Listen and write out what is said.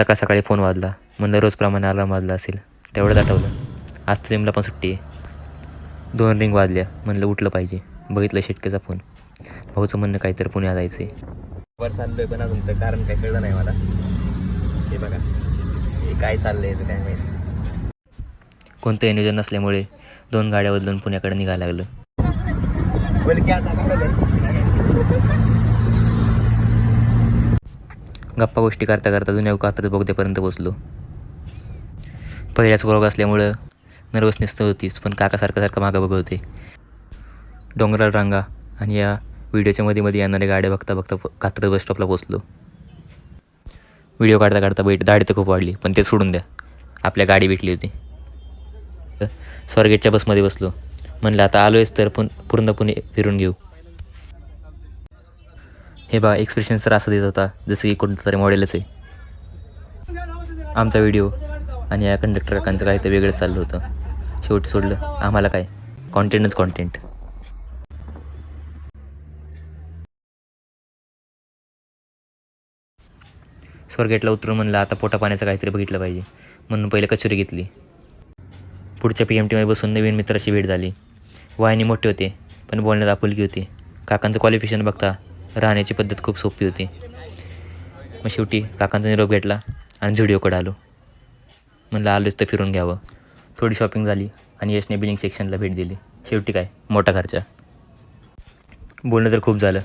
सकाळ सकाळी फोन वाजला. म्हणलं रोजप्रमाणे अलार्म वाजला असेल. तेवढंच आठवलं आज जिमला पण सुट्टी आहे. दोन रिंग वाजल्या. म्हणलं उठलं पाहिजे. बघितलं शेटकेचा फोन भाऊचं म्हणणं काहीतरी पुण्यात जायचं आहे वर चाललोय पण अजून तर कारण काय कळलं नाही मला. हे बघा. हे काय चाललंय याचं काय माहिती. कोणतं नियोजन नसल्यामुळे दोन गाड्या बदलून पुण्याकडे निघायला लागलं. गप्पा गोष्टी करता करता जुन्या कात्रज बोगद्यापर्यंत पोचलो. पहिल्याच वर्ग असल्यामुळं नर्वसनेस तर होतीच पण काकासारखं सारखं मागं बघत होते डोंगराळ रांगा आणि या व्हिडिओच्या मध्ये मध्ये येणाऱ्या गाड्या बघता बघता प- कात्रज बस स्टॉपला पोचलो. व्हिडिओ काढता काढता बैठ दाढी तर खूप वाढली पण ते सोडून द्या. आपल्या गाडी भेटली होती. स्वारगेटच्या बसमध्ये बसलो. म्हणलं आता आलोयच तर पण पूर्ण पुणे फिरून घेऊ. हे बा एक्सप्रेशन सर असं देत होता जसं की कोणतं तरी मॉडेलच आहे. आमचा व्हिडिओ आणि या कंडक्टर काकांचं काही तर वेगळंच चाललं होतं. शेवटी सोडलं. आम्हाला काय? कॉन्टेंटच कॉन्टेंट स्वर्गेटला उतरून म्हणलं आता पोटा पाण्याचं काहीतरी बघितलं पाहिजे. म्हणून पहिले कचोरी घेतली. पुढच्या पी एम टीमध्ये बसून नवीन मित्राची भेट झाली. वाहिनी मोठे होते पण बोलण्यात आपुलकी होती. काकांचं क्वालिफिकेशन बघता राहण्याची पद्धत खूप सोपी होती. मग शेवटी काकांचा निरोप घेतला आणि झुडिओकडे आलो. म्हणलं आलोच तर फिरून घ्यावं. थोडी शॉपिंग झाली आणि यशने बिलिंग सेक्शनला भेट दिली. शेवटी काय? मोठा खर्चा. बोलणं तर खूप झालं.